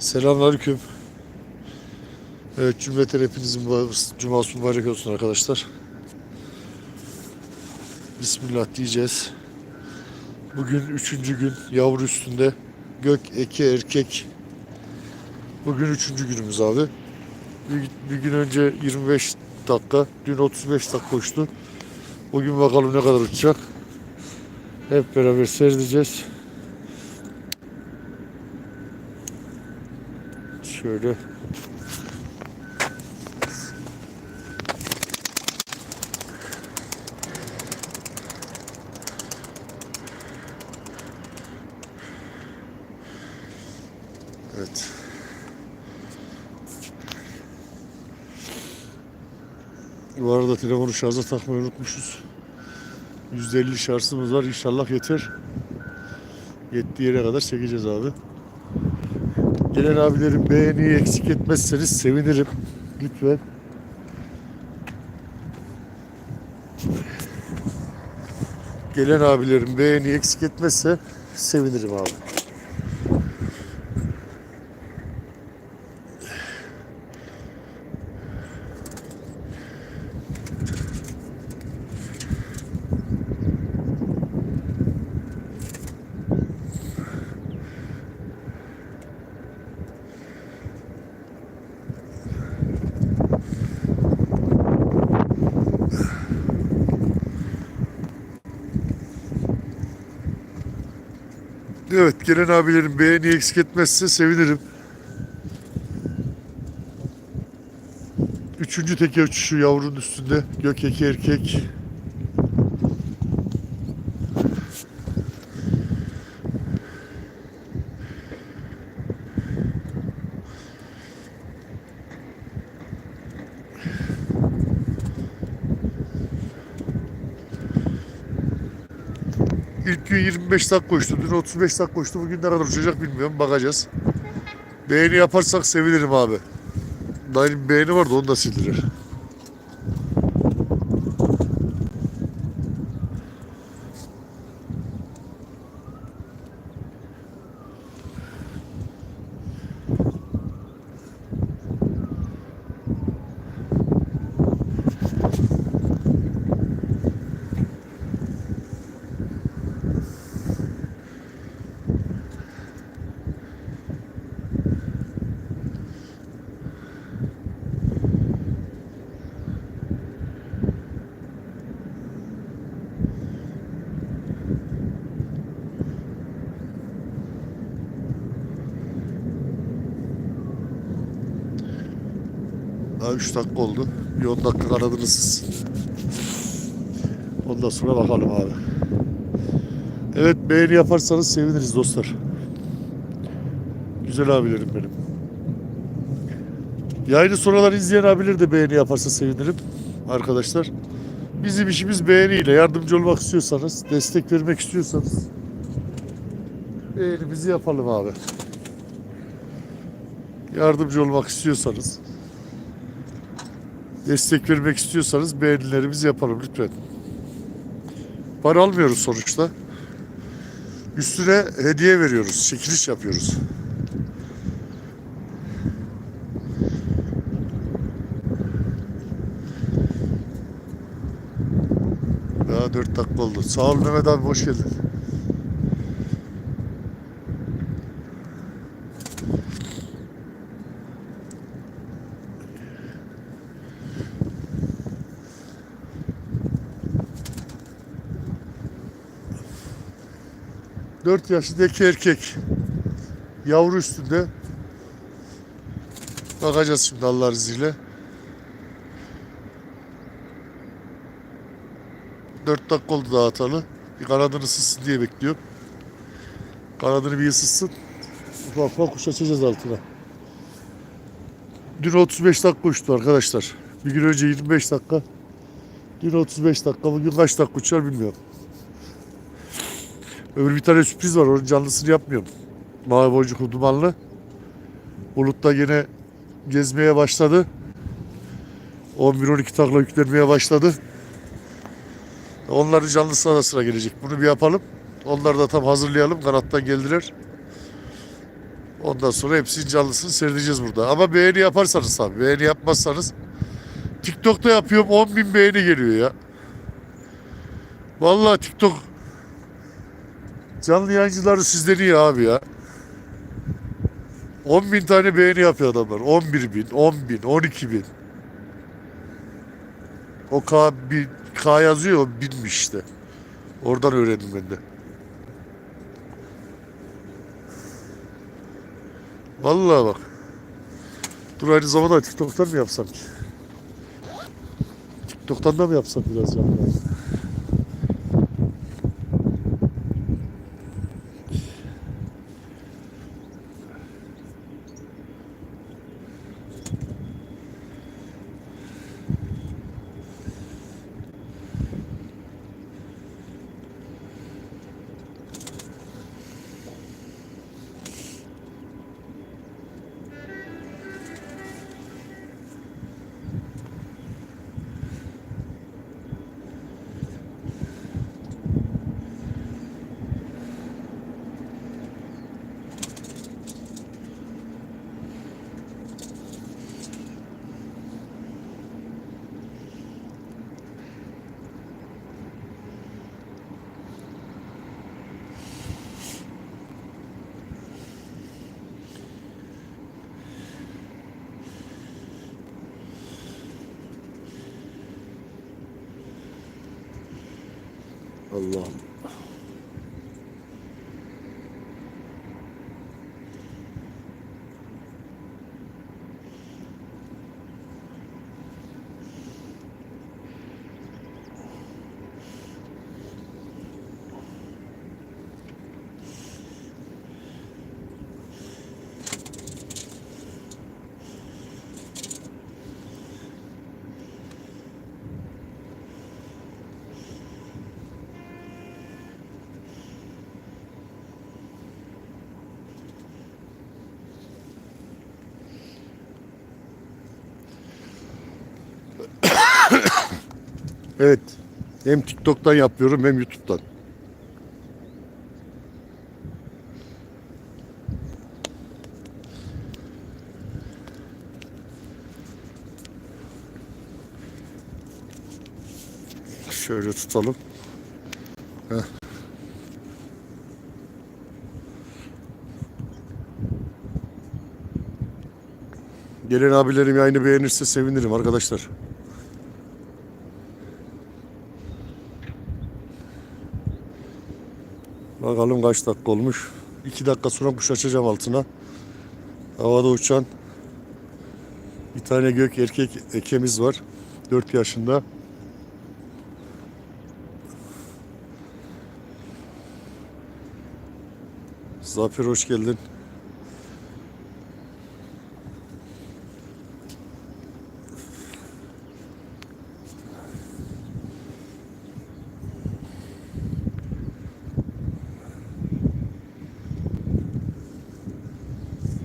Selamünaleyküm. Evet cümleten hepinizin cuması mübarek olsun arkadaşlar. Bismillah diyeceğiz. Bugün üçüncü gün yavru üstünde gök eki erkek. Bugün üçüncü günümüz abi. Bir, bir gün önce 25 dakika, dün 35 dakika uçtu. Bugün bakalım ne kadar uçacak. Hep beraber seyredeceğiz. Şöyle. Evet. Bu arada telefonu şarja takmayı unutmuşuz. %50 şarjımız var. İnşallah yeter. Yettiği yere kadar çekeceğiz abi. Gelen abilerin beğeniyi eksik etmezseniz sevinirim. Lütfen. Gelen abilerin beğeni eksik etmezse sevinirim abi. Evet gelen abilerin beğeni eksik etmezse sevinirim. Üçüncü teke uçuşu yavrunun üstünde. Gök eki erkek. İlk gün 25 dakika uçtu. Dün 35 dakika uçtu. Bugün ne kadar uçacak bilmiyorum. Bakacağız. Beğeni yaparsak sevinirim abi. Dayının beğeni vardı onu da sildirir. Daha 3 dakika oldu. Bir 10 dakika kanadını sızsın. Ondan sonra bakalım abi. Evet beğeni yaparsanız seviniriz dostlar. Güzel abilerim benim. Yayını sonradan izleyen abiler de beğeni yaparsa sevinirim arkadaşlar. Bizim işimiz beğeniyle yardımcı olmak istiyorsanız, destek vermek istiyorsanız beğenimizi yapalım abi. Yardımcı olmak istiyorsanız, destek vermek istiyorsanız beğenilerimizi yapalım lütfen. Para almıyoruz sonuçta. Üstüne hediye veriyoruz, çekiliş yapıyoruz. Daha 4 dakika oldu. Sağ ol Mehmet abi hoş geldin. Dört yaşındaki erkek. Yavru üstünde. Bakacağız şimdi Allah izniyle. Dört dakika oldu daha atalı. Bir kanadını ısıtsın diye bekliyorum. Kanadını bir ısıtsın. Ufak ufak kuş açacağız altına. Dün 35 dakika uçtu arkadaşlar. Bir gün önce 25 dakika. Dün 35 dakika. Bugün kaç dakika uçar bilmiyorum. Öbür bir tane sürpriz var. Onun canlısını yapmıyorum. Mavi boncuklu dumanlı. Bulut'ta yine gezmeye başladı. 11-12 takla yüklenmeye başladı. Onların canlısı da sıra gelecek. Bunu bir yapalım. Onları da tam hazırlayalım. Kanattan geldiler. Ondan sonra hepsinin canlısını seyredeceğiz burada. Ama beğeni yaparsanız tabii. Beğeni yapmazsanız TikTok'ta yapıyorum 10 bin beğeni geliyor ya. Vallahi TikTok canlı yayıncıları sizden iyi abi ya. 10 bin tane beğeni yapıyor adamlar. 11 bin, 10 bin, 12 bin. O K, bir, K yazıyor binmiş işte. Oradan öğrendim ben de. Vallahi bak. Dur aynı zamanda TikTok'tan mı yapsam ki? TikTok'tan da mı yapsam biraz ya? Allah Evet. Hem TikTok'tan yapıyorum hem YouTube'dan. Şöyle tutalım. Heh. Gelen abilerim yayını beğenirse sevinirim arkadaşlar. Bakalım kaç dakika olmuş. 2 dakika sonra kuş açacağım altına. Havada uçan bir tane gök erkek ekemiz var. 4 yaşında. Zafer hoş geldin.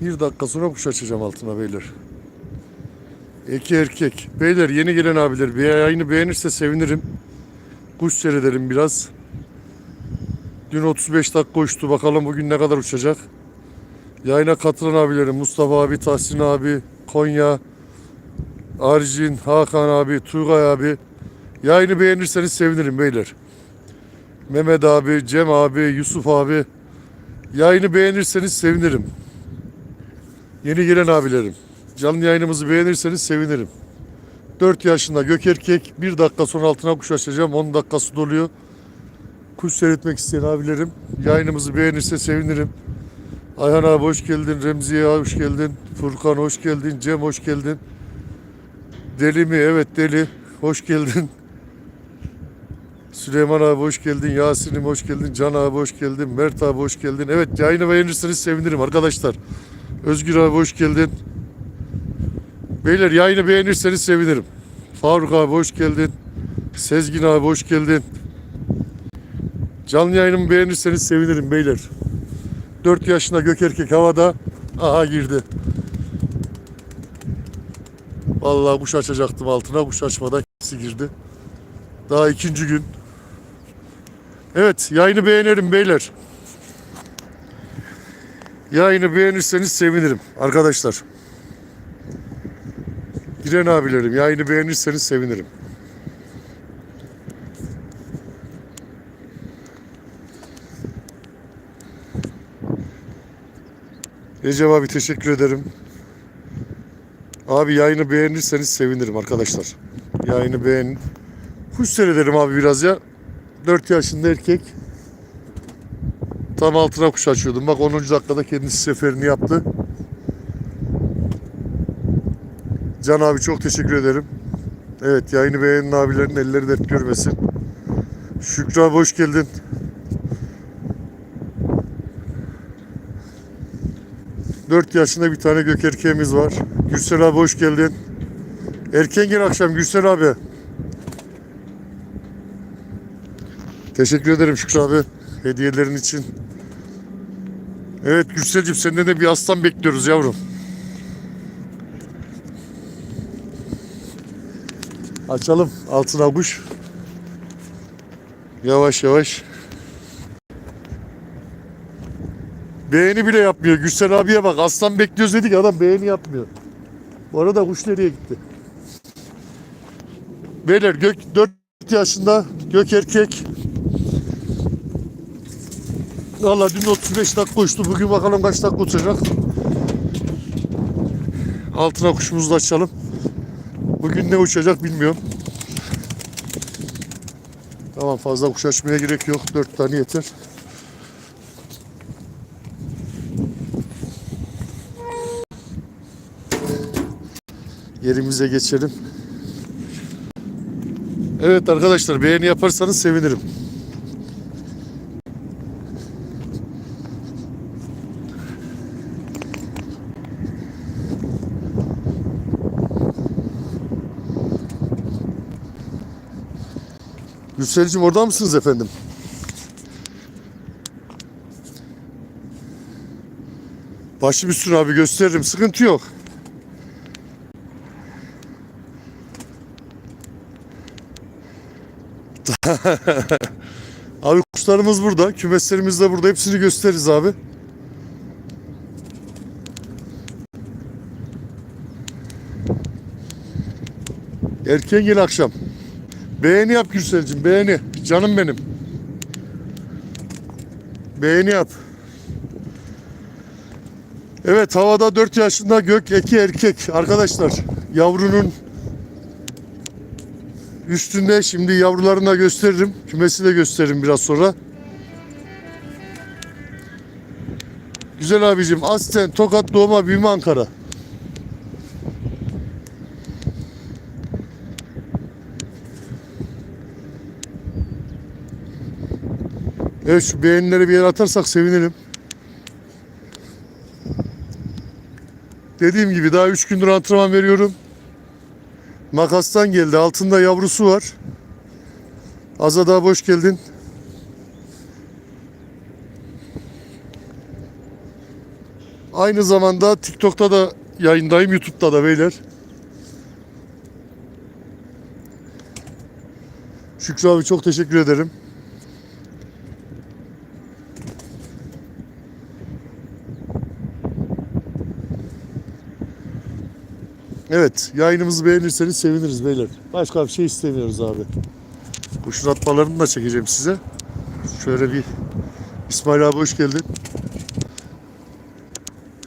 Bir dakika sonra kuş açacağım altına beyler. İki erkek. Beyler yeni gelen abiler bir yayını beğenirse sevinirim. Kuş seyredelim biraz. Dün 35 dakika uçtu. Bakalım bugün ne kadar uçacak. Yayına katılan abilerim Mustafa abi, Tahsin abi, Konya, Arjin, Hakan abi, Tuğay abi. Yayını beğenirseniz sevinirim beyler. Mehmet abi, Cem abi, Yusuf abi. Yayını beğenirseniz sevinirim. Yeni gelen abilerim. Canlı yayınımızı beğenirseniz sevinirim. 4 yaşında gök erkek. 1 dakika sonra altına kuş açacağım. 10 dakikası doluyor. Kuş seyretmek isteyen abilerim. Yayınımızı beğenirse sevinirim. Ayhan abi hoş geldin. Remziye abi hoş geldin. Furkan hoş geldin. Cem hoş geldin. Deli mi? Evet deli. Hoş geldin. Süleyman abi hoş geldin. Yasin'im hoş geldin. Can abi hoş geldin. Mert abi hoş geldin. Evet yayını beğenirseniz sevinirim arkadaşlar. Özgür abi hoş geldin. Beyler yayını beğenirseniz sevinirim. Faruk abi hoş geldin. Sezgin abi hoş geldin. Canlı yayınımı beğenirseniz sevinirim beyler. 4 yaşında gök erkek havada. Aha girdi. Vallahi kuş açacaktım altına. Kuş açmadan ikisi girdi. Daha ikinci gün. Evet yayını beğenirim beyler. Yayını beğenirseniz sevinirim arkadaşlar. Giren abilerim yayını beğenirseniz sevinirim. Recep abi teşekkür ederim. Abi yayını beğenirseniz sevinirim arkadaşlar. Yayını beğenin. Kuş seyrederim abi biraz ya. 4 yaşında erkek. Tam altına kuş açıyordum. Bak 10. dakikada kendisi seferini yaptı. Can abi çok teşekkür ederim. Evet yayını beğenen abilerin elleri dert görmesin. Şükrü abi hoş geldin. Dört yaşında bir tane gök erkeğimiz var. Gürsel abi hoş geldin. Erken gel akşam Gürsel abi. Teşekkür ederim Şükrü abi hediyelerin için. Evet Gürsel'cim senden de bir aslan bekliyoruz yavrum. Açalım altına kuş. Yavaş yavaş. Beğeni bile yapmıyor. Gürsel abiye bak aslan bekliyoruz dedik adam beğeni yapmıyor. Bu arada kuş nereye gitti? Beyler gök 4 yaşında gök erkek. Valla dün 35 dakika uçtu. Bugün bakalım kaç dakika uçacak. Altına kuşumuzu da açalım. Bugün ne uçacak bilmiyorum. Tamam fazla kuş açmaya gerek yok. 4 tane yeter. Yerimize geçelim. Evet arkadaşlar beğeni yaparsanız sevinirim. Gülselciğim orada mısınız efendim? Başım üstüne abi gösteririm. Sıkıntı yok. abi kuşlarımız burada. Kümeslerimiz de burada. Hepsini gösteririz abi. Erken gel akşam. Beğeni yap Gürsel'cim beğeni. Canım benim. Beğeni yap. Evet havada 4 yaşında gök eki erkek arkadaşlar. Yavrunun üstünde şimdi yavrularını da gösteririm. Kümesi de gösteririm biraz sonra. Güzel abicim aslen Tokat doğma büyüme Ankara. Evet şu beğenileri bir yere atarsak sevinirim. Dediğim gibi daha 3 gündür antrenman veriyorum. Makastan geldi. Altında yavrusu var. Azada hoş geldin. Aynı zamanda TikTok'ta da yayındayım. YouTube'da da beyler. Şükrü abi çok teşekkür ederim. Evet, yayınımızı beğenirseniz seviniriz beyler. Başka bir şey istemiyoruz abi. Kuşun atmalarını da çekeceğim size. Şöyle bir İsmail abi hoş geldin.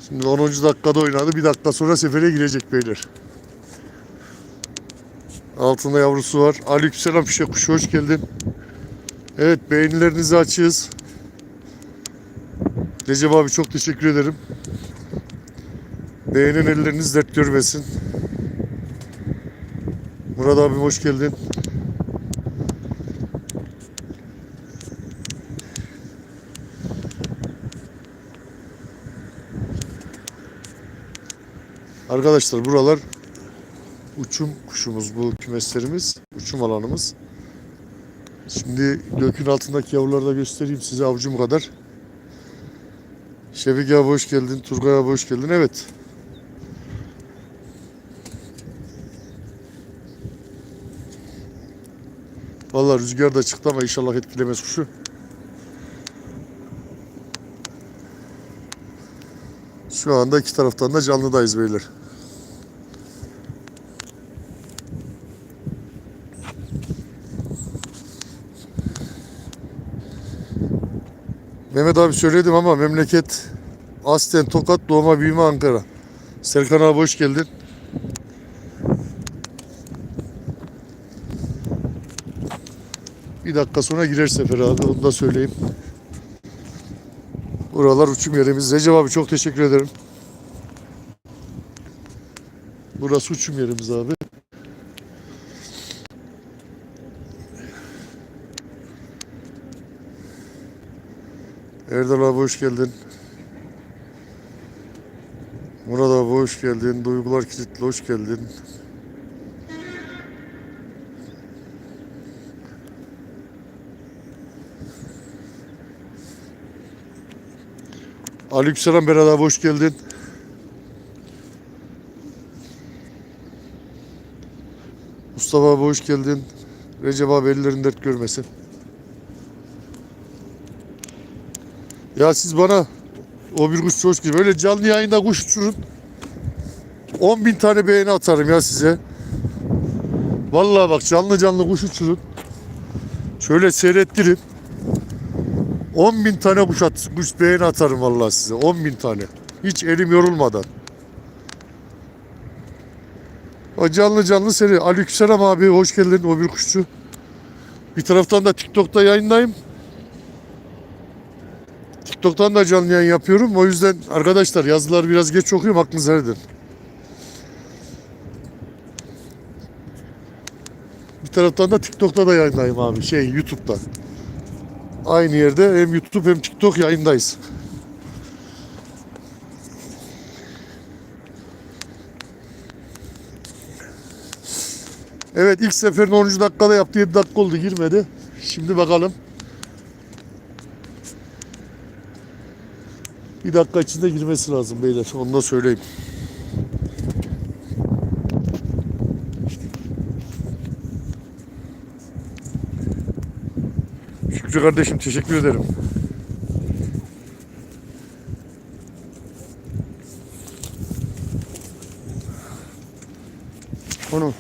Şimdi 10. dakikada oynadı. Bir dakika sonra sefere girecek beyler. Altında yavrusu var. Aleykümselam fişek kuşu hoş geldin. Evet beğenilerinizi açığız. Recep abi çok teşekkür ederim. Beğenen elleriniz dert görmesin. Murat abim hoş geldin. Arkadaşlar buralar uçum kuşumuz bu kümeslerimiz. Uçum alanımız. Şimdi gökün altındaki yavruları da göstereyim size avucum kadar. Şefik abi hoş geldin. Turgay abi hoş geldin. Evet. Rüzgar da çıktı ama inşallah etkilemez kuşu. Şu anda iki taraftan da canlıdayız beyler. Mehmet abi söyledim ama memleket aslen Tokat doğma büyüme Ankara. Serkan abi hoş geldin. Bir dakika sonra girer sefer abi onu da söyleyeyim. Buralar uçum yerimiz. Recep abi çok teşekkür ederim. Burası uçum yerimiz abi. Erdal abi hoş geldin. Murat abi hoş geldin. Duygular kilitli hoş geldin. Aleykümselam Berat abi hoş geldin. Mustafa abi hoş geldin. Recep abi ellerin dert görmesin. Ya siz bana o bir kuş hoş gibi böyle canlı yayında kuş uçurun. 10 bin tane beğeni atarım ya size. Vallahi bak canlı canlı kuş uçurun. Şöyle seyrettirin. 10 bin tane kuş, at, kuş beğeni atarım vallahi size. 10 bin tane. Hiç elim yorulmadan. O canlı canlı seni. Aleykümselam abi hoş geldin o bir kuşçu. Bir taraftan da TikTok'ta yayındayım. TikTok'tan da canlı yayın yapıyorum. O yüzden arkadaşlar yazılar biraz geç okuyorum aklınıza edin. Bir taraftan da TikTok'ta da yayındayım abi. Şey YouTube'da. Aynı yerde hem YouTube hem TikTok yayındayız. Evet ilk seferin 10. dakikada yaptı 7 dakika oldu girmedi. Şimdi bakalım. Bir dakika içinde girmesi lazım beyler. Onu da söyleyeyim. Şükrü kardeşim teşekkür ederim. Onu.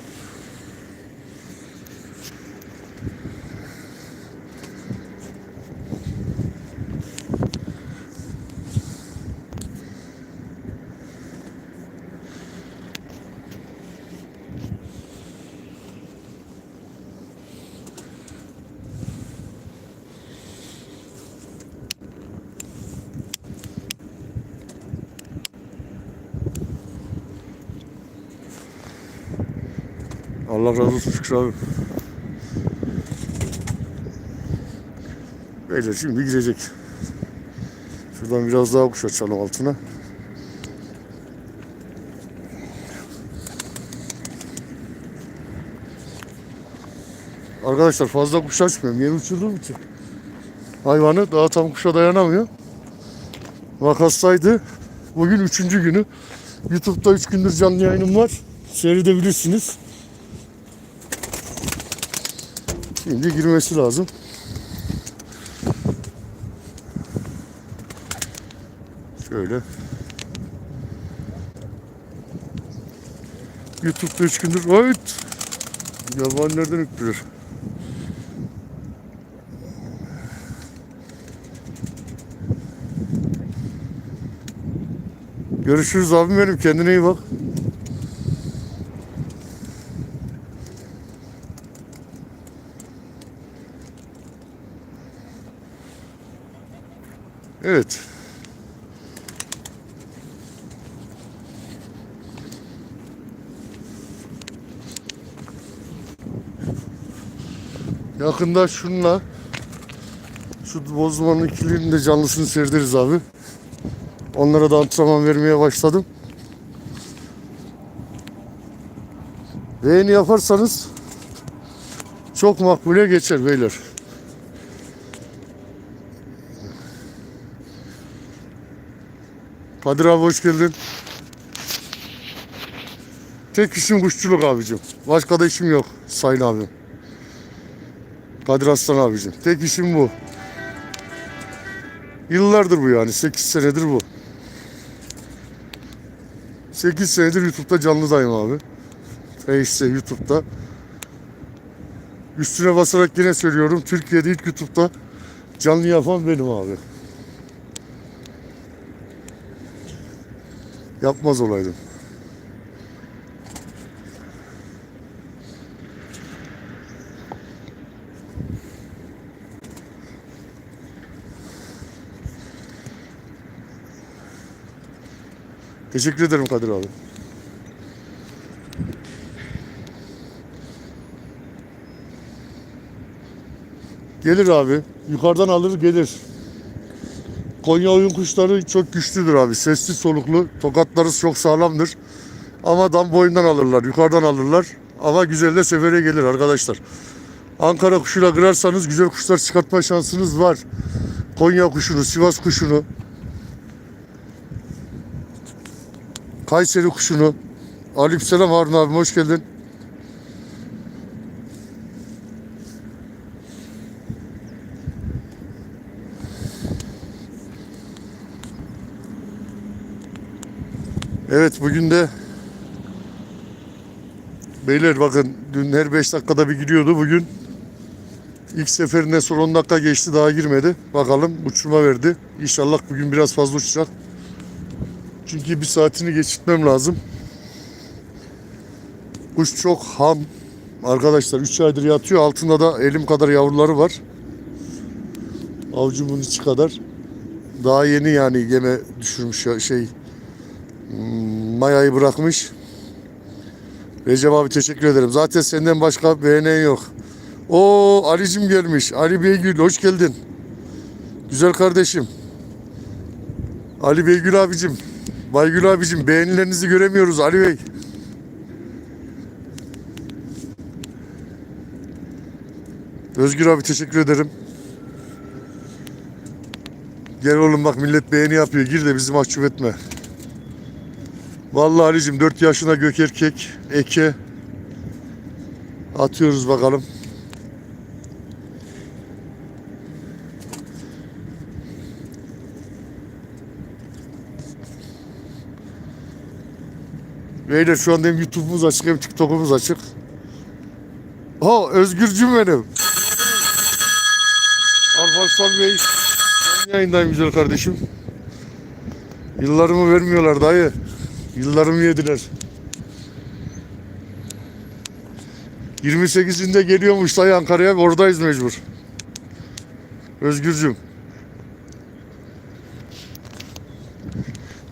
Allah razı olsun Şükrü abi. Beyler şimdi girecek. Şuradan biraz daha kuş açalım altına. Arkadaşlar fazla kuş açmıyorum. Yeni uçurduğum için. Hayvanı daha tam kuşa dayanamıyor. Vakastaydı. Bugün üçüncü günü. Youtube'da üç gündür canlı yayınım var. Seyredebilirsiniz. Şimdi girmesi lazım. Şöyle. YouTube'da üç gündür. Evet. Yabanilerden öptürür. Görüşürüz abim benim. Kendine iyi bak. Evet. Yakında şunla şu bozdumanın ikilinin de canlısını seyrederiz abi. Onlara da antrenman vermeye başladım. Beğeni yaparsanız çok makbule geçer beyler. Kadir abi hoş geldin. Tek işim kuşçuluk abicim. Başka da işim yok Sayın abim. Kadir Aslan abicim. Tek işim bu. Yıllardır bu yani. 8 senedir bu. 8 senedir YouTube'da canlıdayım abi. Face'te YouTube'da. Üstüne basarak yine söylüyorum. Türkiye'de ilk YouTube'da canlı yapan benim abi. Yapmaz olaydım. Teşekkür ederim Kadir abi. Gelir abi. Yukarıdan alır gelir. Konya oyun kuşları çok güçlüdür abi. Sesli soluklu. Tokatları çok sağlamdır. Ama dam boyundan alırlar. Yukarıdan alırlar. Ama güzel de sefere gelir arkadaşlar. Ankara kuşuyla kırarsanız güzel kuşlar çıkartma şansınız var. Konya kuşunu, Sivas kuşunu, Kayseri kuşunu. Aleykümselam Harun abi hoş geldin. Evet bugün de Beyler bakın dün her 5 dakikada bir giriyordu. Bugün ilk seferinde son 10 dakika geçti daha girmedi. Bakalım uçurma verdi. İnşallah bugün biraz fazla uçacak. Çünkü bir saatini geçirtmem lazım. Kuş çok ham. Arkadaşlar 3 aydır yatıyor. Altında da elim kadar yavruları var. Avcumun içi kadar. Daha yeni yani yeme düşürmüş şey hmm, mayayı bırakmış. Recep abi teşekkür ederim. Zaten senden başka beğenen yok. O Ali'cim gelmiş. Ali Beygül hoş geldin. Güzel kardeşim. Ali Beygül abicim. Baygül abicim beğenilerinizi göremiyoruz Ali Bey. Özgür abi teşekkür ederim. Gel oğlum bak millet beğeni yapıyor. Gir de bizi mahcup etme. Vallahi Ali'cim 4 yaşına gök erkek. Eke. Atıyoruz bakalım. Beyler şu anda hem YouTube'umuz açık hem TikTok'umuz açık. Ha Özgürcüm benim. Alparslan Bey. Yayındayım güzel kardeşim. Yıllarımı vermiyorlar dayı. Yıllarımı yediler. 28'inde geliyormuş dayı Ankara'ya oradayız mecbur. Özgürcüm.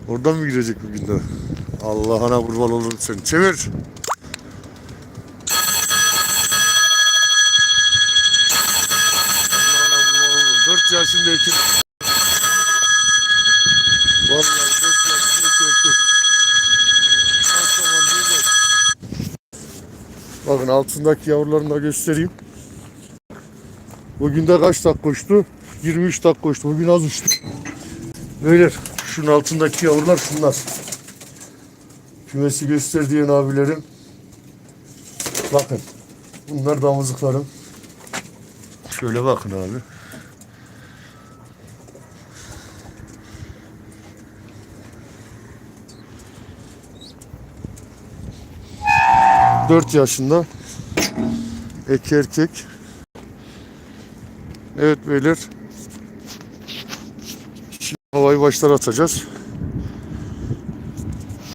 Oradan mı girecek bugün de? Allah'ına kurban olurum seni. Çevir. Allah'ına kurban olurum. 4 yaşında ekim. Vallahi 4 yaşında ekim. Aman güzel. Bakın altındaki yavrularını da göstereyim. Bugün de kaç dakika koştu? 23 dakika koştu. Bugün az uçtu. Beyler şunun altındaki yavrular şunlar. Kümesi göster diyen abilerim. Bakın. Bunlar damızlıklarım. Şöyle bakın abi. Dört yaşında. Eki erkek. Evet beyler. Şimdi havayı başlar atacağız.